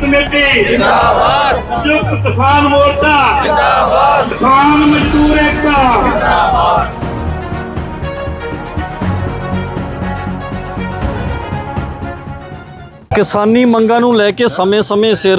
Committee. ਜਿੰਦਾਬਾਦ। ਚੁੱਪ ਤੂਫਾਨ ਮੋਰਚਾ। ਜਿੰਦਾਬਾਦ। ਕਿਸਾਨ ਮਜ਼ਦੂਰ ਏਕਤਾ। ਕਿਸਾਨੀ ਮੰਗਾਂ ਨੂੰ ਲੈ ਕੇ ਸਮੇਂ-ਸਮੇਂ ਸਿਰ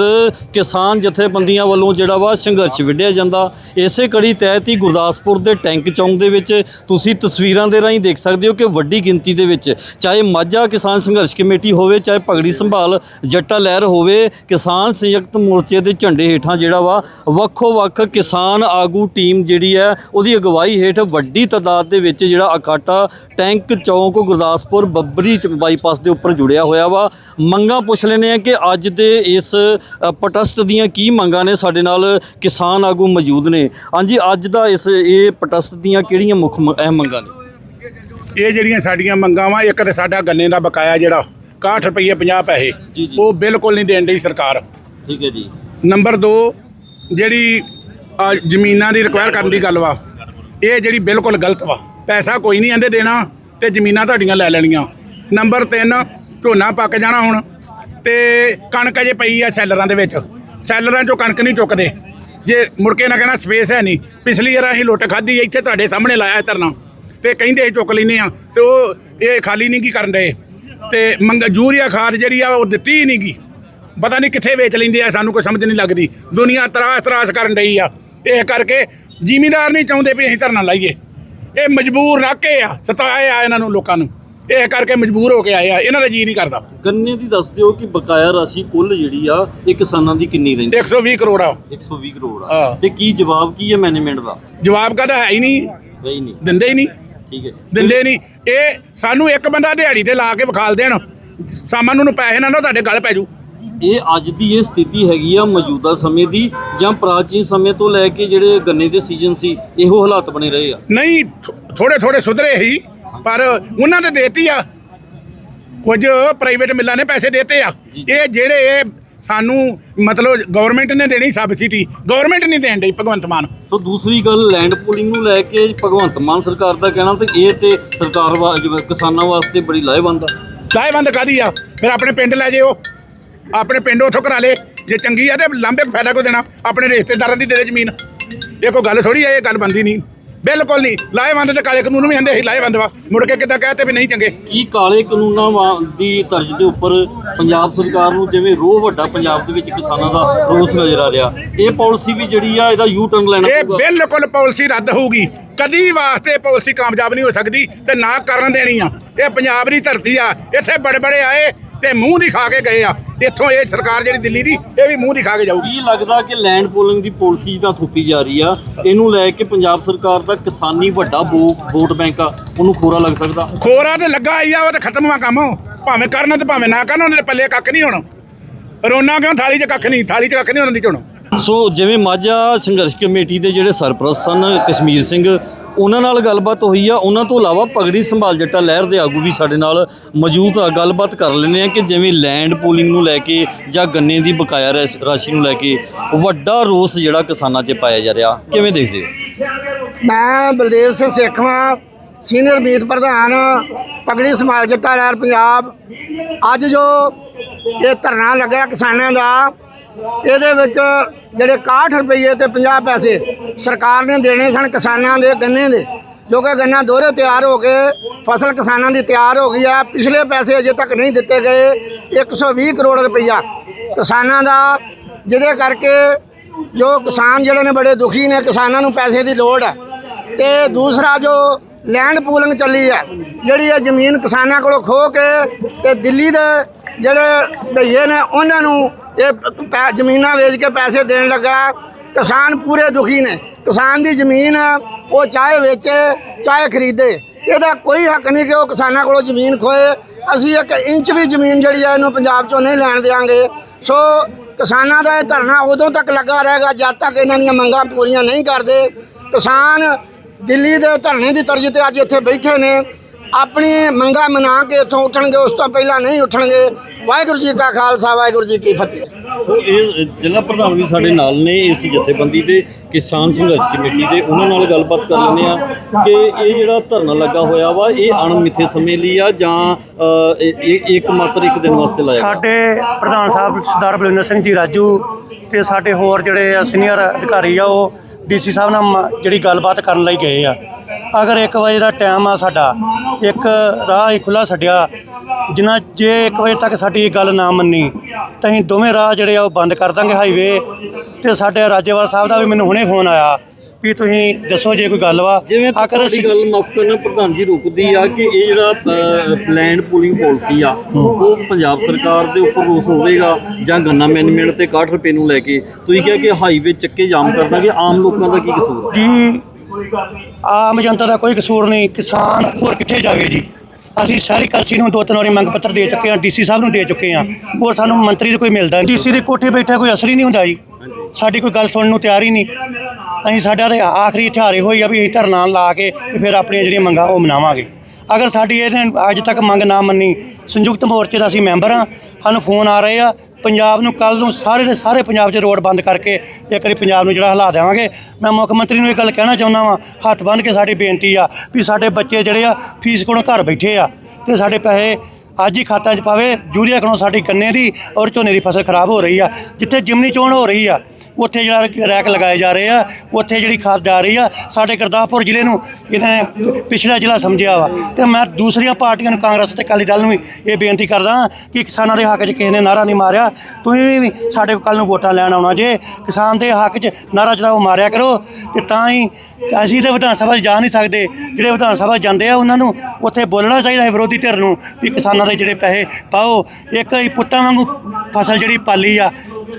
ਕਿਸਾਨ ਜਥੇਬੰਦੀਆਂ ਵੱਲੋਂ ਜਿਹੜਾ ਵਾ ਸੰਘਰਸ਼ ਵਿੱਢਿਆ ਜਾਂਦਾ। ਇਸੇ ਕੜੀ ਤਹਿਤ ਹੀ ਗੁਰਦਾਸਪੁਰ ਦੇ ਟੈਂਕ ਚੌਂਕ ਦੇ ਵਿੱਚ ਤੁਸੀਂ ਤਸਵੀਰਾਂ ਦੇ ਰਾਹੀਂ ਦੇਖ ਸਕਦੇ ਹੋ ਕਿ ਵੱਡੀ ਗਿਣਤੀ ਦੇ ਵਿੱਚ ਚਾਹੇ ਮਾਝਾ ਕਿਸਾਨ ਸੰਘਰਸ਼ ਕਮੇਟੀ ਹੋਵੇ, ਚਾਹੇ ਪਗੜੀ ਸੰਭਾਲ ਜੱਟਾ ਲਹਿਰ ਹੋਵੇ, ਕਿਸਾਨ ਸੰਯੁਕਤ ਮੋਰਚੇ ਦੇ ਝੰਡੇ ਹੇਠਾਂ ਜਿਹੜਾ ਵਾ ਵੱਖੋ-ਵੱਖ ਕਿਸਾਨ ਆਗੂ ਟੀਮ ਜਿਹੜੀ ਹੈ, ਉਹਦੀ ਅਗਵਾਈ ਹੇਠ ਵੱਡੀ ਤਾਦਾਦ ਦੇ ਵਿੱਚ ਜਿਹੜਾ ਅਕਾਟਾ ਟੈਂਕ ਚੌਂਕ ਗੁਰਦਾਸਪੁਰ ਬੱਬਰੀ ਚ ਬਾਈਪਾਸ ਦੇ ਉੱਪਰ ਜੁੜਿਆ ਹੋਇਆ ਵਾ। ਮੰਗਾਂ ਪੁੱਛ ਲੈਨੇ ਆ ਕਿ ਅੱਜ ਦੇ ਇਸ ਪ੍ਰੋਟੈਸਟ ਦੀਆਂ ਕੀ ਮੰਗਾਂ ਨੇ ਸਾਡੇ ਨਾਲ ਕਿਸਾਨ ਆਗੂ ਮੌਜੂਦ ਨੇ। ਹਾਂਜੀ ਅੱਜ ਦਾ ਇਸ ਇਹ ਪ੍ਰੋਟੈਸਟ ਦੀਆਂ ਕਿਹੜੀਆਂ ਮੁੱਖ ਅਹਿਮ ਮੰਗਾਂ ਨੇ? ਇਹ ਜਿਹੜੀਆਂ ਸਾਡੀਆਂ ਮੰਗਾਂ ਵਾ ਇੱਕ ਤੇ ਸਾਡਾ ਗੰਨੇ ਦਾ ਬਕਾਇਆ ਜਿਹੜਾ 61 ਰੁਪਏ 50 ਪੈਸੇ। ਉਹ ਬਿਲਕੁਲ ਨਹੀਂ ਦੇਣ ਡਈ ਸਰਕਾਰ। ਠੀਕ ਹੈ ਜੀ। ਨੰਬਰ 2 ਜਿਹੜੀ ਜ਼ਮੀਨਾਂ ਦੀ ਰਿਕਵਾਇਰ ਕਰਨ ਦੀ ਗੱਲ ਵਾ ਇਹ ਜਿਹੜੀ ਬਿਲਕੁਲ ਗਲਤ ਵਾ। ਪੈਸਾ ਕੋਈ ਨਹੀਂ ਆਂਦੇ ਦੇਣਾ ਤੇ ਜ਼ਮੀਨਾਂ ਤੁਹਾਡੀਆਂ ਲੈ ਲੈਣੀਆਂ। ਨੰਬਰ 3 ਝੋਨਾ ਪੱਕ ਜਾਣਾ ਹੁਣ। ਤੇ ਕਣਕ ਅਜੇ ਪਈ ਆ ਸੈਲਰਾਂ ਦੇ ਵਿੱਚ। ਸੈਲਰਾਂ 'ਚੋਂ ਕਣਕ ਨਹੀਂ ਚੁੱਕਦੇ। ਜੇ ਮੁੜ ਕੇ ਨਾ ਕਹਿਣਾ ਸਪੇਸ ਹੈ ਨਹੀਂ। ਪਿਛਲੀ ਵਾਰ ਅਸੀਂ ਲੁੱਟ ਖਾਧੀ ਇੱਥੇ ਤੁਹਾਡੇ ਸਾਹਮਣੇ ਲਾਇਆ ਧਰਨਾ। ਤੇ ਕਹਿੰਦੇ ਅਸੀਂ ਚੁੱਕ ਲੈਨੇ ਆ, ਤੇ ਉਹ ਇਹ ਖਾਲੀ ਨਹੀਂ ਕੀ ਕਰਨ ਡਏ। ਤੇ ਮੰਗ ਯੂਰੀਆ ਖਾਦ ਜਿਹੜੀ ਆ, ਉਹ ਦਿੱਤੀ ਹੀ ਨਹੀਂ ਗੀ। ਪਤਾ ਨਹੀਂ ਕਿੱਥੇ ਵੇਚ ਲੈਂਦੇ ਆ, ਸਾਨੂੰ ਕੋਈ ਸਮਝ ਨਹੀਂ ਲੱਗਦੀ। ਦੁਨੀਆ ਤਰਾਸ ਤਰਾਸ ਕਰਨ ਡਈ ਆ। ਇਹ ਕਰਕੇ ਜ਼ਿਮੀਦਾਰ ਨਹੀਂ ਚਾਹੁੰਦੇ ਵੀ ਅਸੀਂ ਧਰਨਾ ਲਾਈਏ। ਇਹ ਮਜਬੂਰ ਨਾਕੇ ਆ ਸਤਾਏ ਆ ਇਹਨਾਂ ਨੂੰ ਲੋਕਾਂ ਨੂੰ। ਇਹ ਕਰਕੇ ਮਜਬੂਰ ਹੋ ਕੇ ਆਏ ਆ ਇਹਨਾਂ ਦਾ ਜੀ ਨਹੀਂ ਕਰਦਾ। ਗੰਨੇ ਦੀ ਦੱਸ ਦਿਓ ਕਿ ਬਕਾਇਆ ਰਾਸ਼ੀ ਕੁੱਲ ਜਿਹੜੀ ਆ ਇਹ ਕਿਸਾਨਾਂ ਦੀ ਕਿੰਨੀ ਰਹਿੰਦੀ? 120 ਕਰੋੜ ਆ। 120 ਕਰੋੜ ਆ। ਹਾਂ। ਤੇ ਕੀ ਜਵਾਬ ਕੀ ਹੈ ਮੈਨੇਜਮੈਂਟ ਦਾ? ਜਵਾਬ ਕਹਦਾ ਹੈ ਹੀ ਨਹੀਂ। ਨਹੀਂ। ਦਿੰਦੇ ਹੀ ਨਹੀਂ। ਠੀਕ ਹੈ। ਦਿੰਦੇ ਨਹੀਂ। ਇਹ ਸਾਨੂੰ ਇੱਕ ਬੰਦਾ ਦਿਹਾੜੀ ਤੇ ਲਾ ਕੇ ਵਿਖਾਲ ਦੇਣ। ਸਾਮਾਨ ਨੂੰ ਪੈਸੇ ਨਾ ਨਾ ਤੁਹਾਡੇ ਗਲ ਪੈ ਜੂ। ਇਹ ਅੱਜ ਦੀ ਇਹ ਸਥਿਤੀ ਹੈਗੀ ਆ ਮੌਜੂਦਾ ਸਮੇਂ ਦੀ ਜਾਂ ਪ੍ਰਾਚੀਨ ਸਮੇਂ ਤੋਂ ਲੈ ਕੇ ਜਿਹੜੇ ਗੰਨੇ ਦੇ ਸੀਜ਼ਨ ਸੀ ਇਹੋ ਹਾਲਾਤ ਬਣੇ ਰਹੇ ਆ? ਨਹੀਂ ਥੋੜੇ ਥੋੜੇ ਸੁਧਰੇ ਹੀ। ਪਰ ਉਹਨਾਂ ਤੇ ਦੇਤੀ ਆ। ਕੁਝ ਪ੍ਰਾਈਵੇਟ ਮਿੱਲਾਂ ਨੇ ਪੈਸੇ ਦੇਤੇ ਆ। ਇਹ ਜਿਹੜੇ ਇਹ ਸਾਨੂੰ ਮਤਲਬ ਗਵਰਨਮੈਂਟ ਨੇ ਦੇਣੀ ਸਬਸਿਡੀ ਗਵਰਨਮੈਂਟ ਨਹੀਂ ਦੇਣ ਡਈ ਭਗਵੰਤ ਮਾਨ। ਸੋ ਦੂਸਰੀ ਗੱਲ ਲੈਂਡ ਪੂਲਿੰਗ ਨੂੰ ਲੈ ਕੇ ਭਗਵੰਤ ਮਾਨ ਸਰਕਾਰ ਦਾ ਕਹਿਣਾ ਤੇ ਇਹ ਤੇ ਸਰਕਾਰ ਵਾ ਕਿਸਾਨਾਂ ਵਾਸਤੇ ਬੜੀ ਲਾਹੇਵੰਦ ਆ। ਲਾਹੇਵੰਦ ਕਾਦੀ ਆ? ਫਿਰ ਆਪਣੇ ਪਿੰਡ ਲੈ ਜਿਓ ਆਪਣੇ ਪਿੰਡ ਉਥੋਂ ਕਰਾ ਲੇ। ਜੇ ਚੰਗੀ ਆ ਤੇ ਲਾਂਬੇ ਫਾਇਦਾ ਕੋ ਦੇਣਾ? ਆਪਣੇ ਰਿਸ਼ਤੇਦਾਰਾਂ ਦੀ ਦੇ ਦੇ ਜ਼ਮੀਨ। ਇਹ ਕੋਈ ਗੱਲ ਥੋੜੀ ਆ ਇਹ ਗੱਲ ਬੰਦੀ ਨਹੀਂ। ਬਿਲਕੁਲ ਨਹੀਂ। ਲਾਹੇਵੰਦ ਤੇ ਕਾਲੇ ਕਾਨੂੰਨ ਵੀ ਆਂਦੇ ਸੀ ਲਾਹੇਵੰਦ ਵਾ। ਮੁੜ ਕੇ ਕਿੱਦਾਂ ਕਹਤੇ ਵੀ ਨਹੀਂ ਚੰਗੇ। ਕੀ ਕਾਲੇ ਕਾਨੂੰਨਾਂ ਵਾ- ਦੀ ਤਰਜ਼ ਦੇ ਉੱਪਰ ਪੰਜਾਬ ਸਰਕਾਰ ਨੂੰ ਜਿਵੇਂ ਰੋਹ ਵੱਡਾ ਪੰਜਾਬ ਦੇ ਵਿੱਚ ਕਿਸਾਨਾਂ ਦਾ ਰੋਸ ਨਜ਼ਰ ਆ ਰਿਹਾ? ਇਹ ਪਾਲਿਸੀ ਵੀ ਜਿਹੜੀ ਆ ਇਹਦਾ ਯੂ ਟਰਨ ਲੈਣਾ ਇਹ ਪਊਗਾ। ਬਿਲਕੁਲ ਪਾਲਿਸੀ ਰੱਦ ਹੋਊਗੀ। ਕਦੀ ਵਾਸਤੇ ਪਾਲਿਸੀ ਕਾਮਯਾਬ ਨਹੀਂ ਹੋ ਸਕਦੀ ਤੇ ਨਾ ਕਰਨ ਦੇਣੀ ਆ। ਇਹ ਪੰਜਾਬ ਦੀ ਧਰਤੀ ਆ। ਇੱਥੇ ਬੜੇ ਬੜੇ ਆਏ ਤੇ ਮੂੰਹ ਦਿਖਾ ਕੇ ਗਏ ਆ। ਇੱਥੋਂ ਇਹ ਸਰਕਾਰ ਜਿਹੜੀ ਦਿੱਲੀ ਦੀ ਇਹ ਵੀ ਮੂੰਹ ਦਿਖਾ ਕੇ ਜਾਊਗੀ। ਕੀ ਲੱਗਦਾ ਕਿ ਲੈਂਡ ਪੂਲਿੰਗ ਦੀ ਪਾਲਿਸੀ ਤਾਂ ਥੋਪੀ ਜਾ ਰਹੀ ਆ? ਇਹਨੂੰ ਲੈ ਕੇ ਪੰਜਾਬ ਸਰਕਾਰ ਦਾ ਕਿਸਾਨੀ ਵੱਡਾ ਵੋਟ ਬੈਂਕ ਆ ਉਹਨੂੰ ਖੋਰਾ ਲੱਗ ਸਕਦਾ? ਖੋਰਾ ਤੇ ਲੱਗਾ ਆਈ ਆ ਉਹ ਤੇ ਖਤਮ ਆ ਕੰਮ। ਭਾਵੇਂ ਕਰਨ ਤੇ ਭਾਵੇਂ ਨਾ ਕਰਨ ਉਹਨਾਂ ਦੇ ਪੱਲੇ ਕੱਖ ਨਹੀਂ ਹੋਣਾ। ਰੋਣਾ ਕਿਉਂ ਥਾਲੀ 'ਚ ਕੱਖ ਨਹੀਂ ਥਾਲੀ 'ਚ ਕੱਖ ਨਹੀਂ ਉਹਨਾਂ ਦੀ ਚੋਣ। ਸੋ ਜਿਵੇਂ ਮਾਝਾ ਸੰਘਰਸ਼ ਕਮੇਟੀ ਦੇ ਜਿਹੜੇ ਸਰਪ੍ਰਸਤ ਸਨ, ਕਸ਼ਮੀਰ ਸਿੰਘ, ਉਹਨਾਂ ਨਾਲ ਗੱਲਬਾਤ ਹੋਈ ਆ। ਉਹਨਾਂ ਤੋਂ ਇਲਾਵਾ ਪਗੜੀ ਸੰਭਾਲ ਜੱਟਾ ਲਹਿਰ ਦੇ ਆਗੂ ਵੀ ਸਾਡੇ ਨਾਲ ਮੌਜੂਦ ਆ। ਗੱਲਬਾਤ ਕਰ ਲੈਂਦੇ ਆ ਕਿ ਜਿਵੇਂ ਲੈਂਡ ਪੂਲਿੰਗ ਨੂੰ ਲੈ ਕੇ ਜਾਂ ਗੰਨੇ ਦੀ ਬਕਾਇਆ ਰਾਸ਼- ਰਾਸ਼ੀ ਨੂੰ ਲੈ ਕੇ ਵੱਡਾ ਰੋਸ ਜਿਹੜਾ ਕਿਸਾਨਾਂ 'ਚ ਪਾਇਆ ਜਾ ਰਿਹਾ। ਕਿਵੇਂ ਦੇਖਦੇ ਹੋ? ਮੈਂ ਬਲਦੇਵ ਸਿੰਘ ਸੇਖਵਾਂ ਸੀਨੀਅਰ ਮੀਤ ਪ੍ਰਧਾਨ, ਪਗੜੀ ਸੰਭਾਲ ਜੱਟਾ ਲਹਿਰ ਪੰਜਾਬ। ਅੱਜ ਜੋ ਇਹ ਧਰਨਾ ਲੱਗਿਆ ਕਿਸਾਨਾਂ ਦਾ ਇਹਦੇ ਵਿੱਚ ਜਿਹੜੇ 61 ਰੁਪਏ ਤੇ 50 ਪੈਸੇ ਸਰਕਾਰ ਨੇ ਦੇਣੇ ਸਨ ਕਿਸਾਨਾਂ ਦੇ, ਗੰਨੇ ਦੇ। ਜੋ ਕਿ ਗੰਨਾ ਦੋਹਰੇ ਤਿਆਰ ਹੋ ਕੇ ਫਸਲ ਕਿਸਾਨਾਂ ਦੀ ਤਿਆਰ ਹੋ ਗਈ ਆ। ਪਿਛਲੇ ਪੈਸੇ ਅਜੇ ਤੱਕ ਨਹੀਂ ਦਿੱਤੇ ਗਏ। 120 ਕਰੋੜ ਰੁਪਈਆ ਕਿਸਾਨਾਂ ਦਾ, ਜਿਹਦੇ ਕਰਕੇ ਜੋ ਕਿਸਾਨ ਜਿਹੜੇ ਨੇ ਬੜੇ ਦੁਖੀ ਨੇ, ਕਿਸਾਨਾਂ ਨੂੰ ਪੈਸੇ ਦੀ ਲੋੜ ਹੈ ਤੇ ਦੂਸਰਾ ਜੋ ਲੈਂਡ ਪੂਲਿੰਗ ਚੱਲੀ ਹੈ ਜਿਹੜੀ ਇਹ ਜ਼ਮੀਨ ਕਿਸਾਨਾਂ ਕੋਲੋਂ ਖੋ ਕੇ ਤੇ ਦਿੱਲੀ ਦੇ ਜਿਹੜੇ ਭਈਏ ਨੇ, ਉਹਨਾਂ ਨੂੰ ਇਹ ਪੈ- ਜ਼ਮੀਨਾਂ ਵੇਚ ਕੇ ਪੈਸੇ ਦੇਣ ਲੱਗਾ। ਕਿਸਾਨ ਪੂਰੇ ਦੁਖੀ ਨੇ। ਕਿਸਾਨ ਦੀ ਜ਼ਮੀਨ ਉਹ ਚਾਹੇ ਵੇਚੇ, ਚਾਹੇ ਖਰੀਦੇ। ਇਹਦਾ ਕੋਈ ਹੱਕ ਨਹੀਂ ਕਿ ਉਹ ਕਿਸਾਨਾਂ ਕੋਲੋਂ ਜ਼ਮੀਨ ਖੋਏ। ਅਸੀਂ ਇੱਕ ਇੰਚ ਵੀ ਜ਼ਮੀਨ ਜਿਹੜੀ ਹੈ ਇਹਨੂੰ ਪੰਜਾਬ ਚੋਂ ਨਹੀਂ ਲੈਣ ਦੇਵਾਂਗੇ ਸੋ ਕਿਸਾਨਾਂ ਦਾ ਇਹ ਧਰਨਾ ਉਦੋਂ ਤੱਕ ਲੱਗਾ ਰਹੇਗਾ ਜਦ ਤੱਕ ਇਹਨਾਂ ਦੀਆਂ ਮੰਗਾਂ ਪੂਰੀਆਂ ਨਹੀਂ ਕਰਦੇ। ਕਿਸਾਨ ਦਿੱਲੀ ਦੇ ਧਰਨੇ ਦੀ ਤਰਜ਼ ਤੇ ਅੱਜ ਇੱਥੇ ਬੈਠੇ ਨੇ। ਆਪਣੀ ਮੰਗਾ ਮਨਾ ਕੇ ਇੱਥੋਂ ਉੱਠਣਗੇ ਉਸ ਤੋਂ ਪਹਿਲਾਂ ਨਹੀਂ ਉੱਠਣਗੇ। ਵਾਹਿਗੁਰੂ ਜੀ ਕਾ ਖਾਲਸਾ ਵਾਹਿਗੁਰੂ ਜੀ ਕੀ ਫਤਿਹ। ਸੋ ਇਹ ਜ਼ਿਲ੍ਹਾ ਪ੍ਰਧਾਨ ਵੀ ਸਾਡੇ ਨਾਲ ਨੇ ਇਸ ਜਥੇਬੰਦੀ ਦੇ ਕਿਸਾਨ ਸੰਘਰਸ਼ ਕਮੇਟੀ ਦੇ। ਉਹਨਾਂ ਨਾਲ ਗੱਲਬਾਤ ਕਰ ਲੈਂਦੇ ਆ ਕਿ ਇਹ ਜਿਹੜਾ ਧਰਨਾ ਲੱਗਾ ਹੋਇਆ ਵਾ ਇਹ ਅਣਮਿੱਥੇ ਸਮੇਂ ਲਈ ਆ ਜਾਂ ਇਹ- ਇੱਕ ਮਾਤਰ ਇੱਕ ਦਿਨ ਵਾਸਤੇ ਲਾਇਆ? ਸਾਡੇ ਪ੍ਰਧਾਨ ਸਾਹਿਬ ਸਰਦਾਰ ਬਲਵਿੰਦਰ ਸਿੰਘ ਜੀ ਰਾਜੂ ਤੇ ਸਾਡੇ ਹੋਰ ਜਿਹੜੇ ਸੀਨੀਅਰ ਅਧਿਕਾਰੀ ਆ ਉਹ ਡੀਸੀ ਸਾਹਿਬ ਨਾਲ ਜਿਹੜੀ ਗੱਲਬਾਤ ਕਰਨ ਲਈ ਗਏ ਆ। ਅਗਰ 1 ਵਜੇ ਦਾ ਟਾਈਮ ਆ ਸਾਡਾ ਇੱਕ ਰਾਹ ਹੀ ਖੁੱਲਾ ਛੱਡਿਆ ਜਿੰਨਾ ਜੇ 1 ਵਜੇ ਤੱਕ ਸਾਡੀ ਗੱਲ ਨਾ ਮੰਨੀ ਤਾਂ ਅਸੀਂ ਦੋਵੇਂ ਰਾਹ ਜਿਹੜੇ ਆ ਉਹ ਬੰਦ ਕਰ ਦਾਂਗੇ ਹਾਈਵੇ ਤੇ ਸਾਡੇ ਰਾਜੇਵਾਲ ਸਾਹਿਬ ਦਾ ਵੀ ਮੈਨੂੰ ਹੁਣੇ ਫੋਨ ਆਇਆ ਵੀ ਤੁਸੀਂ ਦੱਸੋ ਜੇ ਕੋਈ ਗੱਲ ਵਾ। ਜਿਵੇਂ ਅਗਰ ਅਸੀਂ- ਗੱਲ ਮਾਫ ਕਰਨਾ ਪ੍ਰਧਾਨ ਜੀ ਰੁਕਦੀ ਆ ਕਿ ਇਹ ਜਿਹੜਾ ਪਲੈਨ ਪੂਲਿੰਗ ਪਾਲਿਸੀ ਆ ਉਹ ਪੰਜਾਬ ਸਰਕਾਰ ਦੇ ਉੱਪਰ ਰੋਸ ਹੋਵੇਗਾ ਜਾਂ ਗੰਨਾ ਮੈਨੇਜਮੈਂਟ ਤੇ 61 ਰੁਪਏ ਨੂੰ ਲੈ ਕੇ? ਤੁਸੀਂ ਕਿਹਾ ਕਿ ਹਾਈਵੇ ਚੱਕੇ ਜਾਮ ਕਰ ਦਾਂਗੇ ਆਮ ਲੋਕਾਂ ਦਾ ਕੀ ਕਸੂਰ ਜੀ ਆਮ ਜਨਤਾ ਦਾ ਕੋਈ ਕਸੂਰ ਨਹੀਂ, ਕਿਸਾਨ ਹੋਰ ਕਿੱਥੇ ਜਾਵੇ ਜੀ? ਅਸੀਂ ਸਾਰੀ ਕਲਸੀ ਨੂੰ ਦੋ ਤਿੰਨ ਵਾਰੀ ਮੰਗ ਪੱਤਰ ਦੇ ਚੁੱਕੇ ਹਾਂ, ਡੀਸੀ ਸਾਹਿਬ ਨੂੰ ਦੇ ਚੁੱਕੇ ਹਾਂ। ਹੋਰ ਸਾਨੂੰ ਮੰਤਰੀ ਦੇ ਕੋਈ ਮਿਲਦਾ ਨਹੀਂ। ਡੀਸੀ ਦੇ ਕੋਠੇ ਬੈਠਾ ਕੋਈ ਅਸਰ ਹੀ ਨਹੀਂ ਹੁੰਦਾ ਜੀ। ਸਾਡੀ ਕੋਈ ਗੱਲ ਸੁਣਨ ਨੂੰ ਤਿਆਰ ਹੀ ਨਹੀਂ। ਅਸੀਂ ਸਾਡਾ ਤੇ ਆਖਰੀ ਹਥਿਆਰੇ ਹੋਈ ਆ ਵੀ ਅਸੀਂ ਧਰਨਾ ਲਾ ਕੇ ਤੇ ਫਿਰ ਆਪਣੀਆਂ ਜਿਹੜੀਆਂ ਮੰਗਾਂ ਉਹ ਮਨਾਵਾਂਗੇ। ਅਗਰ ਸਾਡੀ ਇਹਨੇ ਅੱਜ ਤੱਕ ਮੰਗ ਨਾ ਮੰਨੀ, ਸੰਯੁਕਤ ਮੋਰਚੇ ਦਾ ਅਸੀਂ ਮੈਂਬਰ ਹਾਂ। ਸਾਨੂੰ ਫੋਨ ਆ ਰਹੇ ਆ ਪੰਜਾਬ ਨੂੰ ਕੱਲ ਨੂੰ ਸਾਰੇ ਦੇ ਸਾਰੇ ਪੰਜਾਬ 'ਚ ਰੋਡ ਬੰਦ ਕਰਕੇ ਇੱਕ ਵਾਰੀ ਪੰਜਾਬ ਨੂੰ ਜਿਹੜਾ ਹਿਲਾ ਦੇਵਾਂਗੇ। ਮੈਂ ਮੁੱਖ ਮੰਤਰੀ ਨੂੰ ਇਹ ਗੱਲ ਕਹਿਣਾ ਚਾਹੁੰਦਾ ਵਾਂ, ਹੱਥ ਬੰਨ੍ਹ ਕੇ ਸਾਡੀ ਬੇਨਤੀ ਆ ਵੀ ਸਾਡੇ ਬੱਚੇ ਜਿਹੜੇ ਆ ਫੀਸ ਕੋਲੋਂ ਘਰ ਬੈਠੇ ਆ ਤੇ ਸਾਡੇ ਪੈਸੇ ਅੱਜ ਹੀ ਖਾਤਾ 'ਚ ਪਾਵੇ, ਯੂਰੀਆ ਕੋਲੋਂ ਸਾਡੀ ਗੰਨੇ ਦੀ ਔਰ ਝੋਨੇ ਦੀ ਫਸਲ ਖਰਾਬ ਹੋ ਰਹੀ ਆ, ਜਿੱਥੇ ਜਿਮਨੀ ਚੋਣ ਹੋ ਰਹੀ ਆ। ਉੱਥੇ ਜਿਹੜਾ ਰੈਕ ਲਗਾਏ ਜਾ ਰਹੇ ਆ, ਉੱਥੇ ਜਿਹੜੀ ਖਾਦ ਜਾ ਰਹੀ ਆ, ਸਾਡੇ ਗੁਰਦਾਸਪੁਰ ਜ਼ਿਲ੍ਹੇ ਨੂੰ ਇਹਨਾਂ ਪਿਛਲਾ ਜ਼ਿਲ੍ਹਾ ਸਮਝਿਆ ਵਾ। ਤੇ ਮੈਂ ਦੂਸਰੀਆਂ ਪਾਰਟੀਆਂ ਨੂੰ ਕਾਂਗਰਸ ਤੇ ਅਕਾਲੀ ਦਲ ਨੂੰ ਵੀ ਇਹ ਬੇਨਤੀ ਕਰਦਾ ਕਿ ਕਿਸਾਨਾਂ ਦੇ ਹੱਕ 'ਚ ਕਿਸੇ ਨੇ ਨਾਰਾ ਨਹੀਂ ਮਾਰਿਆ। ਤੁਸੀਂ ਵੀ ਸਾਡੇ ਕੋਲ ਕੱਲ ਨੂੰ ਵੋਟਾਂ ਲੈਣ ਆਉਣਾ ਜੇ, ਕਿਸਾਨ ਦੇ ਹੱਕ 'ਚ ਨਾਰਾ ਜਿਹੜਾ ਉਹ ਮਾਰਿਆ ਕਰੋ। ਤੇ ਤਾਂ ਹੀ ਅਸੀਂ ਤੇ ਵਿਧਾਨ ਸਭਾ 'ਚ ਜਾ ਨਹੀਂ ਸਕਦੇ। ਜਿਹੜੇ ਵਿਧਾਨ ਸਭਾ 'ਚ ਜਾਂਦੇ ਆ, ਉਹਨਾਂ ਨੂੰ ਉੱਥੇ ਬੋਲਣਾ ਚਾਹੀਦਾ ਹੈ ਵਿਰੋਧੀ ਧਿਰ ਨੂੰ ਵੀ ਕਿਸਾਨਾਂ ਦੇ ਜਿਹੜੇ ਪੈਸੇ ਪਾਓ। ਇੱਕ ਹੀ ਪੁੱਤਾਂ ਵਾਂਗੂ ਫਸਲ ਜਿਹੜੀ ਪਾਲੀ ਆ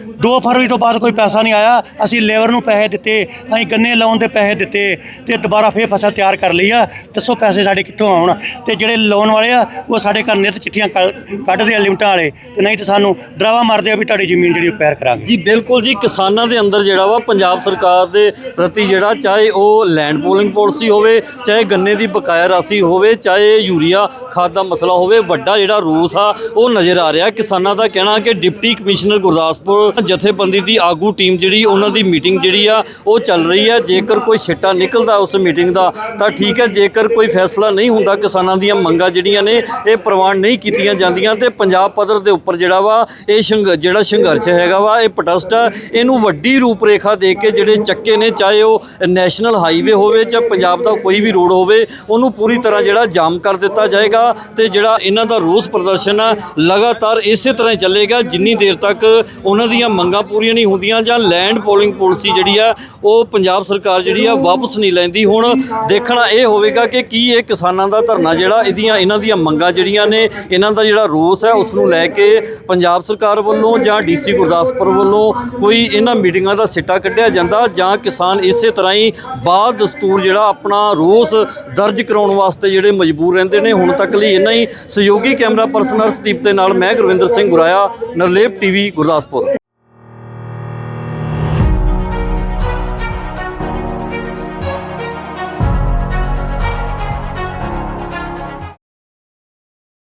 2 ਫਰਵਰੀ ਤੋਂ ਬਾਅਦ ਕੋਈ ਪੈਸਾ ਨਹੀਂ ਆਇਆ। ਅਸੀਂ ਲੇਬਰ ਨੂੰ ਪੈਸੇ ਦਿੱਤੇ, ਅਸੀਂ ਗੰਨੇ ਲਾਉਣ ਦੇ ਪੈਸੇ ਦਿੱਤੇ ਤੇ ਦੁਬਾਰਾ ਫੇਰ ਫਸਲ ਤਿਆਰ ਕਰ ਲਈ ਆ। ਦੱਸੋ ਪੈਸੇ ਸਾਡੇ ਕਿੱਥੋਂ ਆਉਣ? ਤੇ ਜਿਹੜੇ ਲੋਨ ਵਾਲੇ ਆ, ਉਹ ਸਾਡੇ ਘਰ ਨਿੱਤ ਚਿੱਠੀਆਂ ਕੱਢ- ਕੱਢਦੇ ਆ ਲਿਮਟਾਂ ਵਾਲੇ। ਤੇ ਨਹੀਂ ਤੇ ਸਾਨੂੰ ਡਰਾਵਾ ਮਾਰਦੇ ਆ ਵੀ ਤੁਹਾਡੀ ਜ਼ਮੀਨ ਜਿਹੜੀ ਉਹ ਪੈਰ ਕਰਾਂਗੇ। ਜੀ, ਬਿਲਕੁਲ ਜੀ, ਕਿਸਾਨਾਂ ਦੇ ਅੰਦਰ ਜਿਹੜਾ ਵਾ ਪੰਜਾਬ ਸਰਕਾਰ ਦੇ ਪ੍ਰਤੀ ਜਿਹੜਾ ਚਾਹੇ ਉਹ ਲੈਂਡ ਪੂਲਿੰਗ ਪਾਲਿਸੀ ਹੋਵੇ, ਚਾਹੇ ਗੰਨੇ ਦੀ ਬਕਾਇਆ ਰਾਸ਼ੀ ਹੋਵੇ, ਚਾਹੇ ਯੂਰੀਆ ਖਾਦ ਦਾ ਮਸਲਾ ਹੋਵੇ, ਵੱਡਾ ਜਿਹੜਾ ਰੂਸ ਆ, ਉਹ ਨਜ਼ਰ ਆ ਰਿਹਾ। ਕਿਸਾਨਾਂ ਦਾ ਕਹਿਣਾ ਕਿ ਡਿਪਟੀ ਕਮਿਸ਼ਨਰ ਗੁਰਦਾਸਪੁਰ ਜਥੇਬੰਦੀ ਦੀ ਆਗੂ ਟੀਮ ਜਿਹੜੀ ਉਹਨਾਂ ਦੀ ਮੀਟਿੰਗ ਜਿਹੜੀ ਆ, ਉਹ ਚੱਲ ਰਹੀ ਹੈ ਜੇਕਰ ਕੋਈ ਛਿੱਟਾ ਨਿਕਲਦਾ ਉਸ ਮੀਟਿੰਗ ਦਾ, ਤਾਂ ਠੀਕ ਹੈ ਜੇਕਰ ਕੋਈ ਫੈਸਲਾ ਨਹੀਂ ਹੁੰਦਾ, ਕਿਸਾਨਾਂ ਦੀਆਂ ਮੰਗਾਂ ਜਿਹੜੀਆਂ ਨੇ, ਇਹ ਪ੍ਰਵਾਨ ਨਹੀਂ ਕੀਤੀਆਂ ਜਾਂਦੀਆਂ ਤੇ ਪੰਜਾਬ ਪੱਧਰ ਦੇ ਉੱਪਰ ਜਿਹੜਾ ਵਾ, ਇਹ ਸੰਘ ਜਿਹੜਾ ਸੰਘਰਸ਼ ਹੈਗਾ ਵਾ, ਇਹ ਪ੍ਰੋਟੈਸਟ ਆ। ਇਹਨੂੰ ਵੱਡੀ ਰੂਪਰੇਖਾ ਦੇ ਕੇ ਜਿਹੜੇ ਚੱਕੇ ਨੇ, ਚਾਹੇ ਉਹ ਨੈਸ਼ਨਲ ਹਾਈਵੇ ਹੋਵੇ ਜਾਂ ਪੰਜਾਬ ਦਾ ਕੋਈ ਵੀ ਰੋਡ ਹੋਵੇ, ਉਹਨੂੰ ਪੂਰੀ ਤਰ੍ਹਾਂ ਜਿਹੜਾ ਜਾਮ ਕਰ ਦਿੱਤਾ ਜਾਏਗਾ ਤੇ ਜਿਹੜਾ ਇਹਨਾਂ ਦਾ ਰੋਸ ਪ੍ਰਦਰਸ਼ਨ ਆ, ਲਗਾਤਾਰ ਇਸੇ ਤਰ੍ਹਾਂ ਚੱਲੇਗਾ। ਜਿੰਨੀ ਦੇਰ ਤੱਕ ਉਹਨਾਂ ਦੀਆਂ ਮੰਗਾਂ ਪੂਰੀਆਂ ਨਹੀਂ ਹੁੰਦੀਆਂ ਜਾਂ ਲੈਂਡ ਪੋਲਿੰਗ ਪਾਲਿਸੀ ਜਿਹੜੀ ਆ, ਉਹ ਪੰਜਾਬ ਸਰਕਾਰ ਜਿਹੜੀ ਆ ਵਾਪਸ ਨਹੀਂ ਲੈਂਦੀ। ਹੁਣ ਦੇਖਣਾ ਇਹ ਹੋਵੇਗਾ ਕਿ ਕੀ ਇਹ ਕਿਸਾਨਾਂ ਦਾ ਧਰਨਾ ਜਿਹੜਾ, ਇਹਦੀਆਂ, ਇਹਨਾਂ ਦੀਆਂ ਮੰਗਾਂ ਜਿਹੜੀਆਂ ਨੇ, ਇਹਨਾਂ ਦਾ ਜਿਹੜਾ ਰੋਸ ਹੈ, ਉਸ ਨੂੰ ਲੈ ਕੇ ਪੰਜਾਬ ਸਰਕਾਰ ਵੱਲੋਂ ਜਾਂ ਡੀਸੀ ਗੁਰਦਾਸਪੁਰ ਵੱਲੋਂ ਕੋਈ ਇਹਨਾਂ ਮੀਟਿੰਗਾਂ ਦਾ ਸਿੱਟਾ ਕੱਢਿਆ ਜਾਂਦਾ ਜਾਂ ਕਿਸਾਨ ਇਸੇ ਤਰ੍ਹਾਂ ਹੀ ਬਾਅਦ ਦਸਤੂਰ ਜਿਹੜਾ ਆਪਣਾ ਰੋਸ ਦਰਜ ਕਰਾਉਣ ਵਾਸਤੇ ਜਿਹੜੇ ਮਜਬੂਰ ਰਹਿੰਦੇ ਨੇ, ਹੁਣ ਤੱਕ ਲਈ ਇਹਨਾਂ ਹੀ। ਸਹਿਯੋਗੀ ਕੈਮਰਾ ਪਰਸਨ ਅਰਸ਼ਦੀਪ ਦੇ ਨਾਲ ਮੈਂ ਗੁਰਵਿੰਦਰ ਸਿੰਘ ਗੁਰਾਇਆ, ਨਰਲੇਪ ਟੀਵੀ, ਗੁਰਦਾਸਪੁਰ।